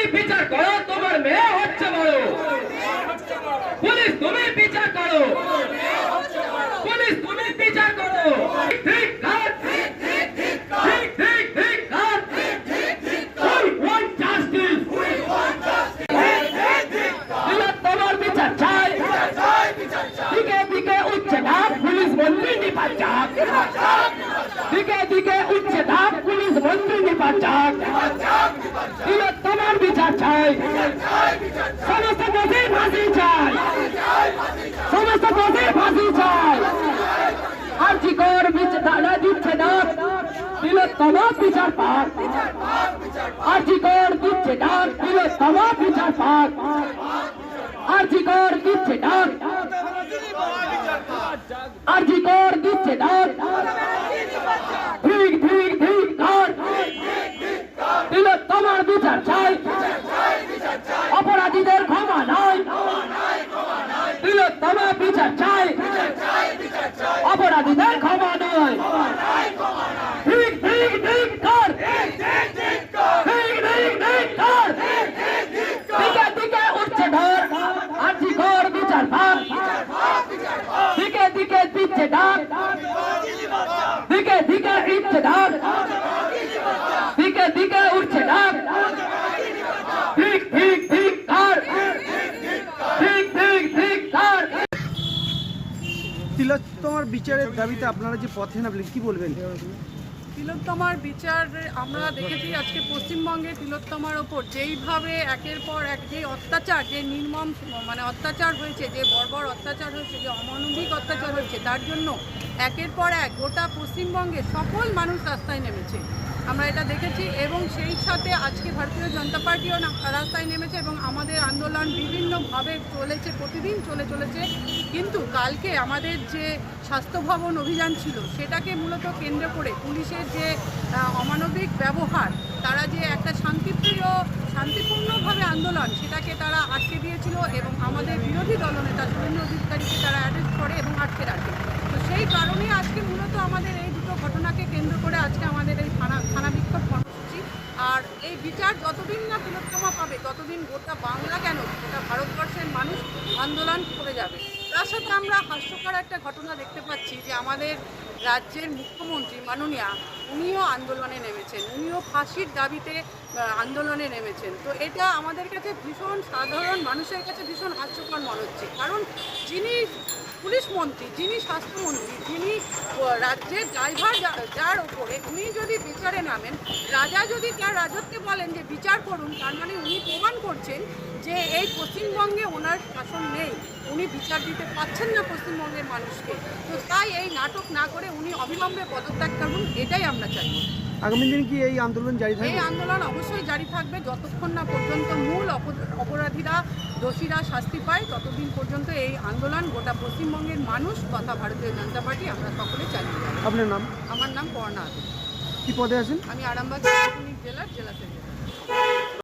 তুমি বিচার করো তোমার মেয়ে হচ্ছে বড় পুলিশ তুমি বিচার করো পুলিশ তুমি বিচার করো ঠিক কাজ ঠিক ঠিক বিচার চাই। সমস্ত দোষী ফাঁসি চাই। সমস্ত দোষী ফাঁসি চাই। আর কি কর বিচার দাঁড়া দিচ্ছে ডাক দিলে তোমার বিচার পাক। আর কি কর দিচ্ছে ডাক দিলে তোমার বিচার পাক। আর কি কর দিচ্ছে ডাক আর কি কর দিচ্ছে ডাক ঠিক ঠিক ঠিক কার দিলে তোমার বিচার চাই অপরাধীদের ক্ষমা নাই দিলে তোমার বিচার চাই অপরাধীদের ক্ষমা নয়। ঠিক ঠিক ঠিক, কর। দিকে দিকে উঠছে ঢর আর ঘর বিচার ভাগ। দিকে দিকে দিচ্ছে ডাক দিকে দিকে ইচ্ছে ডাক দিকে দিকে উঠছে ডাক ঠিক ঠিক ঠিক কর ঠিক ঠিক ঠিক কর তিলোত্তমার বিচারের দাবিতে আপনারা যে পথে নামলেন, কি বলবেন? তিলোত্তমার বিচার আমরা দেখেছি আজকে পশ্চিমবঙ্গে তিলোত্তমার ওপর। যেইভাবে একের পর এক যে অত্যাচার, যে নির্মম মানে অত্যাচার হয়েছে, যে বর্বর অত্যাচার হয়েছে, যে অমানবিক অত্যাচার হয়েছে, তার জন্য একের পর এক গোটা পশ্চিমবঙ্গে সকল মানুষ রাস্তায় নেমেছে। আমরা এটা দেখেছি এবং সেই সাথে আজকে ভারতীয় জনতা পার্টিও রাস্তায় নেমেছে এবং আমাদের আন্দোলন বিভিন্নভাবে চলেছে, প্রতিদিন চলে চলেছে। কিন্তু কালকে আমাদের যে স্বাস্থ্য ভবন অভিযান ছিল, সেটাকে মূলত কেন্দ্র করে পুলিশের যে অমানবিক ব্যবহার, তারা যে একটা শান্তিপ্রিয়, শান্তিপূর্ণভাবে আন্দোলন, সেটাকে তারা আটকে দিয়েছিল এবং আমাদের বিরোধী দলনেতা শুভেন্দু অধিকারীকে তারা অ্যারেস্ট করে এবং আটকে রাখে তো সেই কারণে আজকে মূলত আমাদের এই দুটো ঘটনাকে কেন্দ্র করে আজকে আমাদের এই থানা থানা বিক্ষোভ কর্মসূচি। আর এই বিচার যতদিন না তিলোত্তমা পাবে, ততদিন গোটা বাংলা কেন, গোটা ভারতবর্ষের মানুষ আন্দোলন করে যাবে। তার সাথে আমরা হাস্যকর একটা ঘটনা দেখতে পাচ্ছি যে আমাদের রাজ্যের মুখ্যমন্ত্রী মাননীয়া, উনিও আন্দোলনে নেমেছেন। উনিও ফাঁসির দাবিতে আন্দোলনে নেমেছেন। তো এটা আমাদের কাছে ভীষণ সাধারণ, মানুষের কাছে ভীষণ হাস্যকর মনে হচ্ছে। কারণ যিনি পুলিশ মন্ত্রী, যিনি স্বাস্থ্যমন্ত্রী রাজ্যের ড্রাইভার যার ওপরে উনি যদি বিচারে নামেন, রাজা যদি তার রাজত্বে বলেন যে বিচার করুন, তার মানে উনি প্রমাণ করছেন যে এই পশ্চিমবঙ্গে ওনার শাসন নেই। উনি বিচার দিতে পারছেন না পশ্চিমবঙ্গের মানুষকে। তো তাই এই নাটক না করে উনি অবিলম্বে পদত্যাগ করুন, এটাই আমরা চাই আগামী দিন কি এই আন্দোলন জারি থাকবে? এই আন্দোলন অবশ্যই জারি থাকবে। যতক্ষণ না পর্যন্ত মূল অপ- অপরাধীরা দোষীরা শাস্তি পায় ততদিন পর্যন্ত এই আন্দোলন গোটা পশ্চিমবঙ্গের মানুষ তথা ভারতীয় জনতা পার্টি আমরা সকলে চালিয়ে যাব। আপনার নাম? আমার নাম পর্ণা আদে। কি পদে আছেন? আমি আরামবাগ জেলার জেলা সেক্রেটারি।